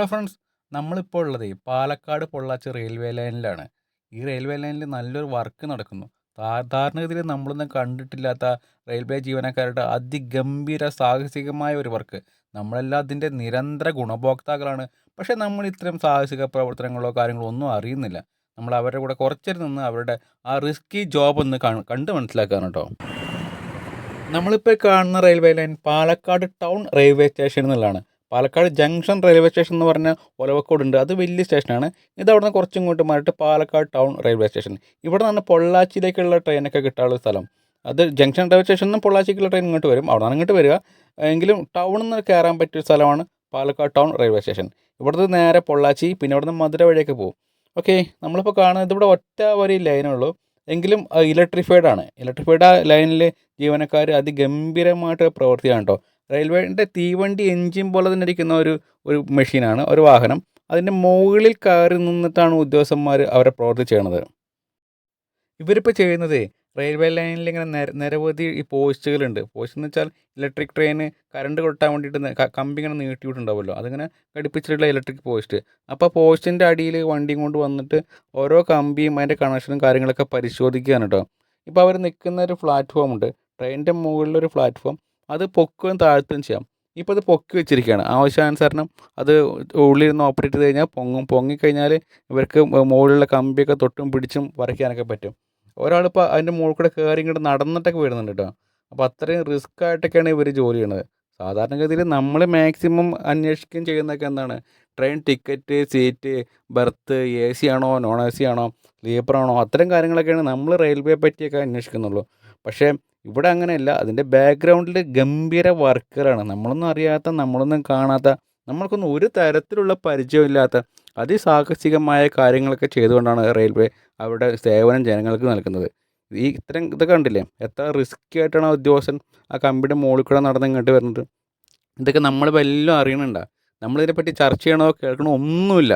Hello friends നമ്മളിപ്പോൾ ഉള്ളത് Palakkad Pollachi railway ലൈനിലാണ്. ഈ റെയിൽവേ ലൈനിൽ നല്ലൊരു വർക്ക് നടക്കുന്നു. സാധാരണഗതിയിൽ നമ്മളൊന്നും കണ്ടിട്ടില്ലാത്ത റെയിൽവേ ജീവനക്കാരുടെ അതിഗംഭീര സാഹസികമായ ഒരു വർക്ക്. നമ്മളെല്ലാം അതിന്റെ നിരന്തര ഗുണഭോക്താക്കളാണ്. പക്ഷേ നമ്മൾ ഇത്തരം സാഹസിക പ്രവർത്തനങ്ങളോ കാര്യങ്ങളോ ഒന്നും അറിയുന്നില്ല. നമ്മൾ അവരുടെ കൂടെ കുറച്ചേരം നിന്ന് അവരുടെ ആ റിസ്കി ജോബ് ഒന്ന് കാണ് കണ്ട് മനസ്സിലാക്കാണ് കേട്ടോ. നമ്മളിപ്പോൾ കാണുന്ന railway line Palakkad town railway station എന്നുള്ളതാണ്. പാലക്കാട് ജംഗ്ഷൻ റെയിൽവേ സ്റ്റേഷൻ എന്ന് പറഞ്ഞ ഒലവക്കോട് ഉണ്ട് അത് വലിയ സ്റ്റേഷനാണ്. ഇത് അവിടെ നിന്ന് കുറച്ചും ഇങ്ങോട്ട് മാറിയിട്ട് പാലക്കാട് ടൗൺ റെയിൽവേ സ്റ്റേഷൻ. ഇവിടെ നിന്നാണ് പൊള്ളാച്ചിയിലേക്കുള്ള ട്രെയിനൊക്കെ കിട്ടാനുള്ള സ്ഥലം. അത് ജംഗ്ഷൻ റെയിൽവേ സ്റ്റേഷനിൽ നിന്ന് പൊള്ളാച്ചിക്കുള്ള ട്രെയിൻ ഇങ്ങോട്ട് വരും. അവിടെ നിന്ന് ഇങ്ങോട്ട് വരിക. എങ്കിലും ടൗണിൽ നിന്ന് കയറാൻ പറ്റിയ സ്ഥലമാണ് പാലക്കാട് ടൗൺ റെയിൽവേ സ്റ്റേഷൻ. ഇവിടുന്ന് നേരെ പൊള്ളാച്ചി പിന്നെ ഇവിടുന്ന് മധുര വഴിയൊക്കെ പോകും. ഓക്കെ നമ്മളിപ്പോൾ കാണുന്നത് ഇവിടെ ഒറ്റ വരി ലൈനുള്ളൂ എങ്കിലും ഇലക്ട്രിഫൈഡ് ആണ്. ഇലക്ട്രിഫൈഡ് ആ ലൈനിലെ ജീവനക്കാർ അതിഗംഭീരമായിട്ട് പ്രവർത്തിയാണ് കേട്ടോ. റെയിൽവേന്റെ തീവണ്ടി എൻജിൻ പോലെ തന്നെ ഇരിക്കുന്ന ഒരു ഒരു മെഷീനാണ് ഒരു വാഹനം. അതിന്റെ മുകളിൽ കയറി നിന്നിട്ടാണ് ഉദ്യോഗസ്ഥന്മാർ അവരെ പ്രവർത്തി ചെയ്യണത്. ഇവരിപ്പോൾ ചെയ്യുന്നത് റെയിൽവേ ലൈനിൽ ഇങ്ങനെ നിര നിരവധി ഈ പോസ്റ്റുകളുണ്ട്. പോസ്റ്റ് എന്ന് വെച്ചാൽ ഇലക്ട്രിക് ട്രെയിന് കറണ്ട് കൊട്ടാൻ വേണ്ടിയിട്ട് കമ്പി ഇങ്ങനെ നീട്ടിയിട്ടുണ്ടാവുമല്ലോ. അതിങ്ങനെ ഘടിപ്പിച്ചിട്ടുള്ള ഇലക്ട്രിക് പോസ്റ്റ്. അപ്പോൾ പോസ്റ്റിന്റെ അടിയിൽ വണ്ടിയും കൊണ്ട് വന്നിട്ട് ഓരോ കമ്പിയും അതിന്റെ കണക്ഷനും കാര്യങ്ങളൊക്കെ പരിശോധിക്കുകയാണ് കേട്ടോ. ഇപ്പോൾ അവർ നിൽക്കുന്ന ഒരു പ്ലാറ്റ്ഫോം ഉണ്ട് ട്രെയിനിന്റെ മുകളിലൊരു പ്ലാറ്റ്ഫോം. അത് പൊക്കുകയും താഴ്ത്തുകയും ചെയ്യാം. ഇപ്പോൾ അത് പൊക്കി വെച്ചിരിക്കുകയാണ്. ആവശ്യാനുസരണം അത് ഉള്ളിരുന്ന് ഓപ്പറേറ്റ് ചെയ്ത് കഴിഞ്ഞാൽ പൊങ്ങും. പൊങ്ങിക്കഴിഞ്ഞാൽ ഇവർക്ക് മുകളിലുള്ള കമ്പിയൊക്കെ തൊട്ടും പിടിച്ചും വരയ്ക്കാനൊക്കെ പറ്റും. ഒരാളിപ്പോൾ അതിന്റെ മുകളിൽ കൂടെ കയറി ഇങ്ങോട്ട് നടന്നിട്ടൊക്കെ വരുന്നുണ്ട് കേട്ടോ. അപ്പോൾ അത്രയും റിസ്ക് ആയിട്ടൊക്കെയാണ് ഇവർ ജോലി ചെയ്യണത് സാധാരണഗതിയിൽ നമ്മൾ മാക്സിമം അന്വേഷിക്കുകയും ചെയ്യുന്നതൊക്കെ എന്താണ്? Train ticket seat berth A C ആണോ നോൺ എ സി ആണോ സ്ലീപ്പറാണോ അത്തരം കാര്യങ്ങളൊക്കെയാണ് നമ്മൾ റെയിൽവേ പറ്റിയൊക്കെ അന്വേഷിക്കുന്നുള്ളൂ. പക്ഷേ ഇവിടെ അങ്ങനെയല്ല. അതിന്റെ ബാക്ക്ഗ്രൗണ്ടിൽ ഗംഭീര വർക്കറാണ് നമ്മളൊന്നും അറിയാത്ത നമ്മളൊന്നും കാണാത്ത നമ്മൾക്കൊന്നും ഒരു തരത്തിലുള്ള പരിചയമില്ലാത്ത അതിസാഹസികമായ കാര്യങ്ങളൊക്കെ ചെയ്തുകൊണ്ടാണ് റെയിൽവേ അവരുടെ സേവനം ജനങ്ങൾക്ക് നൽകുന്നത്. ഈ ഇത്തരം ഇതൊക്കെ കണ്ടില്ലേ? എത്ര റിസ്ക് ആയിട്ടാണ് ഉദ്യോഗസ്ഥൻ ആ കമ്പിയുടെ മുകളിൽ കൂടെ നടന്ന് ഇങ്ങോട്ട് വരുന്നത്? ഇതൊക്കെ നമ്മൾ വല്ലതും അറിയണുണ്ട. നമ്മളിതിനെപ്പറ്റി ചർച്ച ചെയ്യണോ കേൾക്കണോ ഒന്നുമില്ല.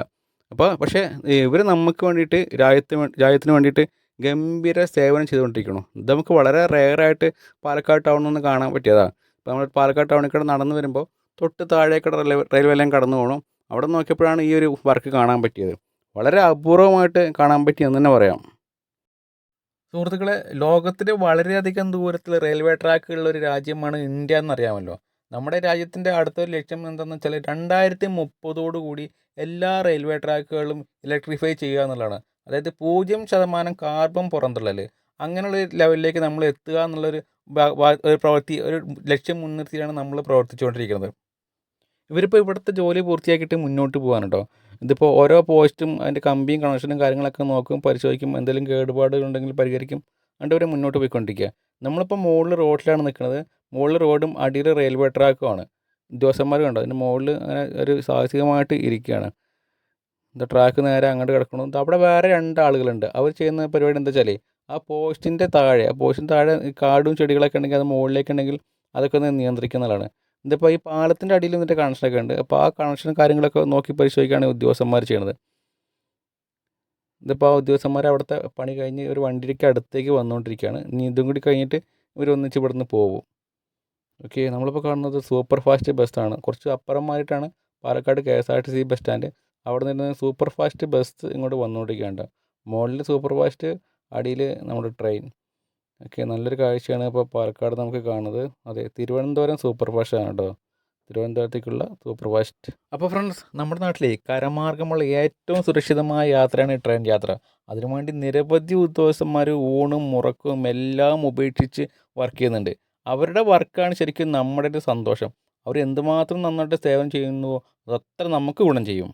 അപ്പോൾ പക്ഷേ ഇവർ നമുക്ക് വേണ്ടിയിട്ട് രാജ്യത്തിന് രാജ്യത്തിന് വേണ്ടിയിട്ട് ഗംഭീര സേവനം ചെയ്തുകൊണ്ടിരിക്കുന്നു. ഇത് നമുക്ക് വളരെ റെയറായിട്ട് പാലക്കാട് ടൗണിൽ നിന്ന് കാണാൻ പറ്റിയതാണ്. ഇപ്പോൾ നമ്മൾ പാലക്കാട് ടൗണിൽ കൂടെ നടന്നു വരുമ്പോൾ തൊട്ട് താഴേക്കൂടെ റെയിൽവേ ലൈൻ കടന്നു പോകണം അവിടെ നോക്കിയപ്പോഴാണ് ഈ ഒരു വർക്ക് കാണാൻ പറ്റിയത്. വളരെ അപൂർവമായിട്ട് കാണാൻ പറ്റിയെന്ന് തന്നെ പറയാം. സുഹൃത്തുക്കളെ ലോകത്തിൽ വളരെയധികം ദൂരത്തിൽ റെയിൽവേ ട്രാക്കുള്ള ഒരു രാജ്യമാണ് ഇന്ത്യ എന്നറിയാമല്ലോ. നമ്മുടെ രാജ്യത്തിന്റെ അടുത്തൊരു ലക്ഷ്യം എന്താണെന്ന് വെച്ചാൽ രണ്ടായിരത്തി മുപ്പതോടുകൂടി എല്ലാ റെയിൽവേ ട്രാക്കുകളും ഇലക്ട്രിഫൈ ചെയ്യുക എന്നുള്ളതാണ്. അതായത് പൂജ്യം ശതമാനം കാർബൺ പുറന്തള്ളൽ അങ്ങനെയുള്ള ലെവലിലേക്ക് നമ്മൾ എത്തുക എന്നുള്ളൊരു ഒരു പ്രവൃത്തി ഒരു ലക്ഷ്യം മുൻനിർത്തിയാണ് നമ്മൾ പ്രവർത്തിച്ചുകൊണ്ടിരിക്കുന്നത്. ഇവരിപ്പോൾ ഇവിടുത്തെ ജോലി പൂർത്തിയാക്കിയിട്ട് മുന്നോട്ട് പോകാൻ കേട്ടോ ഇതിപ്പോൾ ഓരോ പോസ്റ്റും അതിന്റെ കമ്പിയും കണക്ഷനും കാര്യങ്ങളൊക്കെ നോക്കും പരിശോധിക്കും എന്തെങ്കിലും കേടുപാടുകൾ ഉണ്ടെങ്കിൽ പരിഹരിക്കും എന്നിട്ട് ഇവരെ മുന്നോട്ട് പോയിക്കൊണ്ടിരിക്കുക. നമ്മളിപ്പോൾ മുകളിൽ റോഡിലാണ് നിൽക്കുന്നത്. മുകളിൽ റോഡും അടിയിൽ റെയിൽവേ ട്രാക്കുമാണ് ഉദ്യോഗസ്ഥന്മാർ കണ്ടോ? അതിന്റെ മുകളിൽ അങ്ങനെ ഒരു സാഹസികമായിട്ട് ഇരിക്കുകയാണ്. എന്താ ട്രാക്ക് നേരെ അങ്ങോട്ട് കിടക്കണം. അവിടെ വേറെ രണ്ട് ആളുകളുണ്ട്. അവർ ചെയ്യുന്ന പരിപാടി എന്താ വെച്ചാൽ ആ പോസ്റ്റിന്റെ താഴെ ആ പോസ്റ്റിന്റെ താഴെ കാടും ചെടികളൊക്കെ ഉണ്ടെങ്കിൽ അത് മുകളിലേക്ക് ഉണ്ടെങ്കിൽ അതൊക്കെ ഒന്ന് നിയന്ത്രിക്കുന്നതാണ് ഇതിപ്പോൾ ഈ പാലത്തിന്റെ അടിയിൽ നിന്നിട്ട് കണക്ഷനൊക്കെ ഉണ്ട്. അപ്പോൾ ആ കണക്ഷനും കാര്യങ്ങളൊക്കെ നോക്കി പരിശോധിക്കുകയാണ് ഉദ്യോഗസ്ഥന്മാർ ചെയ്യണത്. ഇതിപ്പോൾ ആ ഉദ്യോഗസ്ഥന്മാർ അവിടുത്തെ പണി കഴിഞ്ഞ് ഒരു വണ്ടിക്ക് അടുത്തേക്ക് വന്നുകൊണ്ടിരിക്കുകയാണ്. ഇനി ഇതും കൂടി കഴിഞ്ഞിട്ട് ഇവർ ഒന്നിച്ച് ഇവിടുന്ന് പോകും. ഓക്കെ നമ്മളിപ്പോൾ കാണുന്നത് സൂപ്പർ ഫാസ്റ്റ് ബസ്സാണ് കുറച്ച് അപ്പുറമായിട്ടാണ് Palakkad K S R T C bus stand അവിടെ നിന്ന് സൂപ്പർ ഫാസ്റ്റ് ബസ് ഇങ്ങോട്ട് വന്നുകൊണ്ടിരിക്കുകയാണ് മുകളിൽ സൂപ്പർ ഫാസ്റ്റ് അടിയിൽ നമ്മുടെ ട്രെയിൻ ഓക്കെ നല്ലൊരു കാഴ്ചയാണ് ഇപ്പോൾ പാലക്കാട് നമുക്ക് കാണുന്നത്. അതെ തിരുവനന്തപുരം സൂപ്പർ ഫാസ്റ്റ് ആണ് കേട്ടോ. തിരുവനന്തപുരത്തേക്കുള്ള സൂപ്പർ ഫാസ്റ്റ് അപ്പോൾ ഫ്രണ്ട്സ് നമ്മുടെ നാട്ടിലെ കരമാർഗമുള്ള ഏറ്റവും സുരക്ഷിതമായ യാത്രയാണ് ട്രെയിൻ യാത്ര. അതിനുവേണ്ടി നിരവധി ഉദ്യോഗസ്ഥന്മാർ ഊണും മുറക്കും എല്ലാം ഉപേക്ഷിച്ച് വർക്ക് ചെയ്യുന്നുണ്ട്. അവരുടെ വർക്കാണ് ശരിക്കും നമ്മുടെ ഒരു സന്തോഷം. അവർ എന്തുമാത്രം നന്നായിട്ട് സേവനം ചെയ്യുന്നുവോ അതത്ര നമുക്ക് ഗുണം ചെയ്യും.